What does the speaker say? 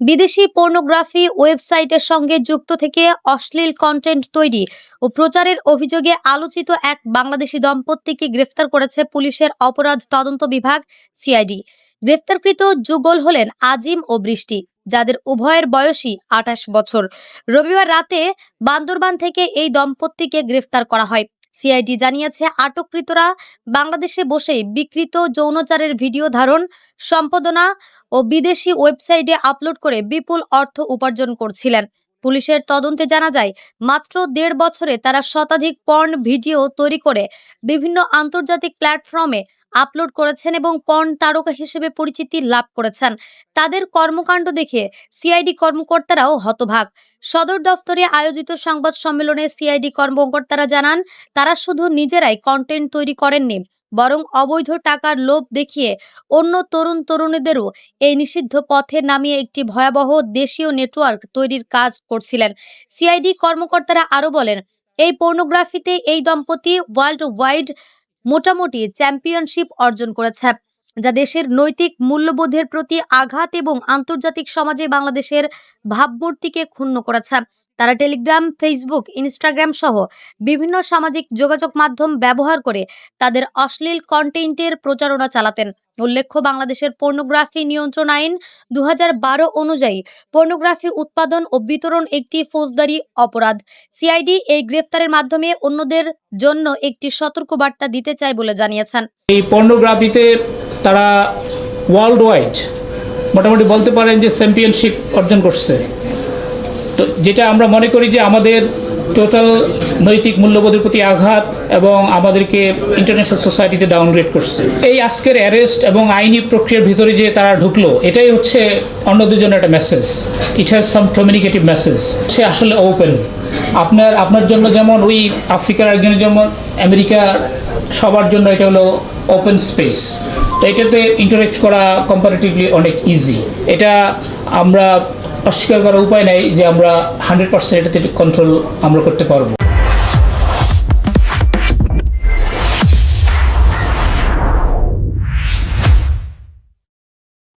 বিদেশি পর্নোগ্রাফি ওয়েবসাইটের সঙ্গে যুক্ত থেকে অশ্লীল কন্টেন্ট তৈরি ও প্রচারের অভিযোগে আলোচিত এক বাংলাদেশি দম্পতিকে গ্রেফতার করেছে পুলিশের অপরাধ তদন্ত বিভাগ, সিআইডি। গ্রেফতারকৃত যুগল হলেন আজিম ও বৃষ্টি, যাদের উভয়ের বয়সী আঠাশ বছর। রবিবার রাতে বান্দরবান থেকে এই দম্পতিকে গ্রেফতার করা হয়। সিআইডি জানিয়েছে, আটককৃতরা বাংলাদেশে বসেই বিকৃত যৌনচারের ভিডিও ধারণ, সম্পাদনা ও বিদেশি ওয়েবসাইটে আপলোড করে বিপুল অর্থ উপার্জন করছিলেন। পুলিশের তদন্তে জানা যায়, মাত্র দেড় বছরে তারা শতাধিক পর্ন ভিডিও তৈরি করে বিভিন্ন আন্তর্জাতিক প্ল্যাটফর্মে আপলোড করেছেন এবং পর্ন তারকা হিসেবে পরিচিতি লাভ করেছেন। তাদের কর্মকাণ্ড দেখে সিআইডি কর্মকর্তারাও হতভাগ। সদর দফতরে আয়োজিত সংবাদ সম্মেলনে সিআইডি কর্মকর্তারা জানান, তারা শুধু নিজেরাই কন্টেন্ট তৈরি করেননি বরং অবৈধ টাকার লোভ দেখিয়ে অন্য তরুণ তরুণীদেরও এই নিষিদ্ধ পথে নামিয়ে একটি ভয়াবহ দেশীয় নেটওয়ার্ক তৈরির কাজ করছিলেন। সিআইডি কর্মকর্তারা আরও বলেন, এই পর্নোগ্রাফিতে এই দম্পতি ওয়ার্ল্ড ওয়াইড মোটামুটি চ্যাম্পিয়নশিপ অর্জন করেছে, যা দেশের নৈতিক মূল্যবোধের প্রতি আঘাত এবং আন্তর্জাতিক সমাজে বাংলাদেশের ভাবমূর্তিকে ক্ষুণ্ণ করেছে। তারা টেলিগ্রাম, ফেসবুক, ইনস্টাগ্রাম সহ বিভিন্ন সামাজিক যোগাযোগ মাধ্যম ব্যবহার করে তাদের অশ্লীল কন্টেন্টের প্রচারণা চালাতেন। উল্লেখ্য, বাংলাদেশের পর্নোগ্রাফি নিয়ন্ত্রণ আইন দু হাজার বারো অনুযায়ী পর্নোগ্রাফি উৎপাদন ও বিতরণ একটি ফৌজদারি অপরাধ। সিআইডি এই গ্রেফতারের মাধ্যমে অন্যদের জন্য একটি সতর্কবার্তা দিতে চায় বলে জানিয়েছেন। এই পর্নোগ্রাফিতে তারা ওয়ার্ল্ড ওয়াইড মোটামুটি বলতে পারেন যে চ্যাম্পিয়নশিপ অর্জন করছে। তো যেটা আমরা মনে করি যে আমাদের টোটাল নৈতিক মূল্যবোধের প্রতি আঘাত এবং আমাদেরকে ইন্টারন্যাশনাল সোসাইটিতে ডাউনগ্রেড করছে। এই আজকের অ্যারেস্ট এবং আইনি প্রক্রিয়ার ভিতরে যে তারা ঢুকলো, এটাই হচ্ছে অন্যদের জন্য একটা message it has some communicative message সে আসলে ওপেন আপনার আপনার জন্য যেমন ওই আফ্রিকার একজনের যেমন আমেরিকা সবার জন্য এটা হলো ওপেন স্পেস তো এটাতে ইন্টারেক্ট করা কম্পারেটিভলি অনেক ইজি এটা আমরা অস্বীকার করার উপায় নাই যে আমরা হান্ড্রেড পার্সেন্ট কন্ট্রোল আমরা করতে পারব।